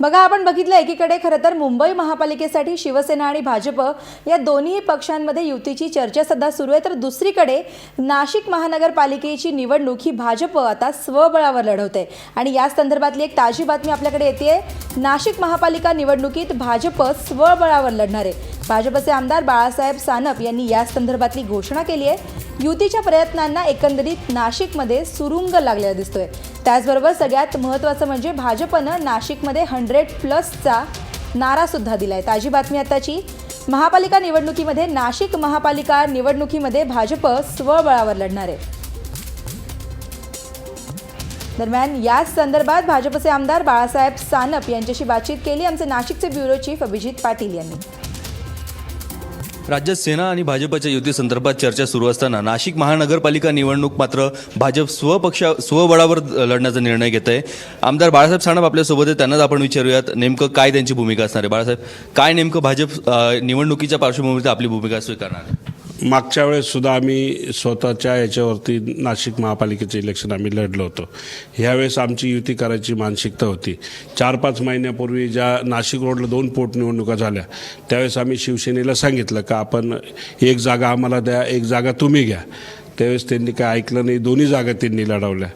बघा आपण बघितलं एकीकडे खरं तर मुंबई महापालिकेसाठी शिवसेना आणि भाजप या दोन्ही पक्षांमध्ये युतीची चर्चा सध्या सुरू आहे. तर दुसरीकडे नाशिक महानगरपालिकेची निवडणूक ही भाजप आता स्वबळावर लढवते. आणि या संदर्भातली एक ताजी बातमी आपल्याकडे येते नाशिक महापालिका निवडणुकीत भाजप स्वबळावर लढणार. आहे भाजपचे आमदार बाळासाहेब सानप यांनी या संदर्भातली घोषणा केली आहे. युतीच्या प्रयत्नांना एकंदरीत नाशिकमध्ये सुरुंग लागलेला दिसतोय. त्याचबरोबर सगळ्यात महत्त्वाचं म्हणजे भाजपनं नाशिकमध्ये हंड्रेड प्लसचा नारा सुद्धा दिलाय. ताजी बातमी आताची. महापालिका निवडणुकीमध्ये नाशिक महापालिका निवडणुकीमध्ये भाजप स्वबळावर लढणार आहे. दरम्यान याच संदर्भात भाजपचे आमदार बाळासाहेब सानप यांच्याशी बातचीत केली. आमचे नाशिकचे ब्युरो चीफ अभिजित पाटील यांनी. राज्यात सेना आणि भाजपच्या युतीसंदर्भात चर्चा सुरू असताना नाशिक महानगरपालिका निवडणूक मात्र भाजप स्वपक्ष स्वबळावर लढण्याचा निर्णय घेत आहे आमदार बाळासाहेब साणप आपल्यासोबत आहे त्यांनाच आपण विचारूयात नेमकं काय त्यांची भूमिका असणार आहे? बाळासाहेब काय नेमकं भाजप निवडणुकीच्या पार्श्वभूमीवर आपली भूमिका स्वीकारणार आहे? मागच्या वेळेससुद्धा आम्ही स्वतःच्या याच्यावरती नाशिक महापालिकेचं इलेक्शन आम्ही लढलो होतो. ह्यावेळेस आमची युती करायची मानसिकता होती. चार पाच महिन्यापूर्वी ज्या नाशिक रोडला दोन पोटनिवडणुका झाल्या त्यावेळेस आम्ही शिवसेनेला सांगितलं का आपण एक जागा आम्हाला द्या एक जागा तुम्ही घ्या. त्यावेळेस त्यांनी काय ऐकलं नाही दोन्ही जागा त्यांनी लढवल्या.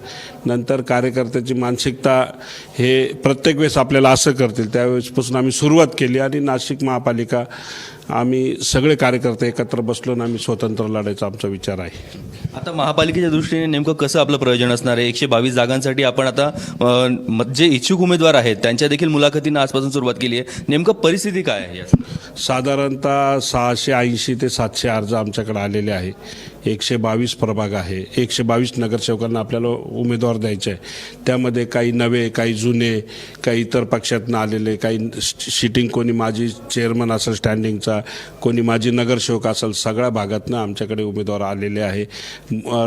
नंतर कार्यकर्त्याची मानसिकता हे प्रत्येक वेळेस आपल्याला असं करतील त्यावेळेसपासून आम्ही सुरुवात केली आणि नाशिक महापालिका आम्ही सगळे कार्यकर्ते एकत्र बसलो आणि आम्ही स्वतंत्र लढायचा आमचा विचार आहे. आता महापालिकेच्या दृष्टीने नेमकं कसं आपलं प्रयोजन असणार आहे? एकशे बावीस जागांसाठी आपण आता अ, जे इच्छुक उमेदवार आहेत त्यांच्या देखील मुलाखतींना आजपासून सुरुवात केली आहे. नेमकं परिस्थिती काय आहे यात? साधारणतः सहाशे ऐंशी ते सातशे अर्ज आमच्याकडे आलेले आहे. एकशे बावीस प्रभाग आहे. एकशे बावीस नगरसेवकांना आपल्याला उमेदवार द्यायचे आहे. त्यामध्ये काही नवे काही जुने काही इतर पक्षातनं आलेले काही शिटिंग कोणी माजी चेअरमन असेल स्टँडिंगचा कोणी माजी नगरसेवक असेल सगळ्या भागातनं आमच्याकडे उमेदवार आलेले आहे.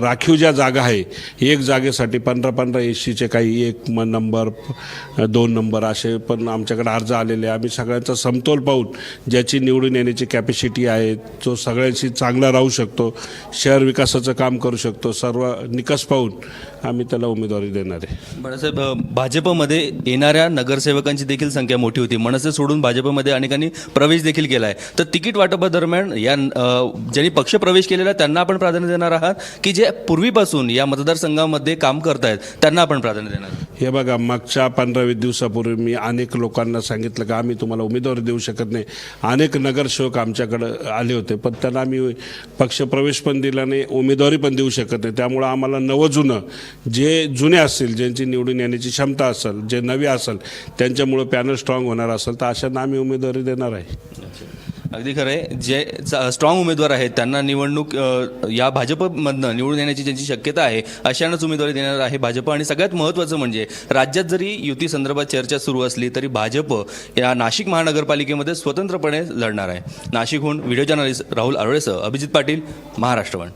राखीव ज्या जागा आहे एक जागेसाठी पंधरा पंधरा सीचे काही एक म नंबर दोन नंबर असे पण आमच्याकडे अर्ज आलेले आहे. आम्ही सगळ्यांचा समतोल पाहून ज्याची निवडून येण्याची कॅपॅसिटी आहे तो सगळ्यांशी चांगला राहू शकतो शहर विकासाचं काम करू शकतो सर्व निकष पाहून आम्ही त्याला उमेदवारी देणार आहे. बाळासाहेब भाजपमध्ये येणाऱ्या नगरसेवकांची देखील संख्या मोठी होती. मनसे सोडून भाजपमध्ये अनेकांनी प्रवेश देखील केला आहे तर तिकीट वाटपादरम्यान या ज्यांनी पक्ष प्रवेश केलेला आहे, त्यांना आपण प्राधान्य देणार आहात की जे पूर्वीपासून या मतदारसंघामध्ये काम करतायत त्यांना आपण प्राधान्य देणार? हे बघा मागच्या पंधरा वीस दिवसापूर्वी मी अनेक लोकांना सांगितलं का आम्ही तुम्हाला उमेदवारी देऊ शकत नाही. अनेक नगरसेवक आमच्याकडं आले होते पण त्यांना आम्ही पक्षप्रवेश पण दिला नाही उमेदवारी पण देऊ शकत नाही. त्यामुळं आम्हाला नवं जुनं जे जुने असतील ज्यांची निवडून येण्याची क्षमता असेल जे नवे असेल त्यांच्यामुळं पॅनल स्ट्रॉंग होणार असेल तर अशांना आम्ही उमेदवारी देणार आहे. अगदी खरं आहे जे स्ट्रॉंग उमेदवार आहेत त्यांना निवडणूक या भाजपमधनं निवडून येण्याची ज्यांची शक्यता आहे अशांनाच उमेदवारी देणार आहे भाजप. आणि सगळ्यात महत्त्वाचं म्हणजे राज्यात जरी युती संदर्भात चर्चा सुरू असली तरी भाजप या नाशिक महानगरपालिकेमध्ये स्वतंत्रपणे लढणार आहे. नाशिकहून व्हिडिओ जर्नलिस्ट राहुल आरोळेसह अभिजित पाटील महाराष्ट्रवन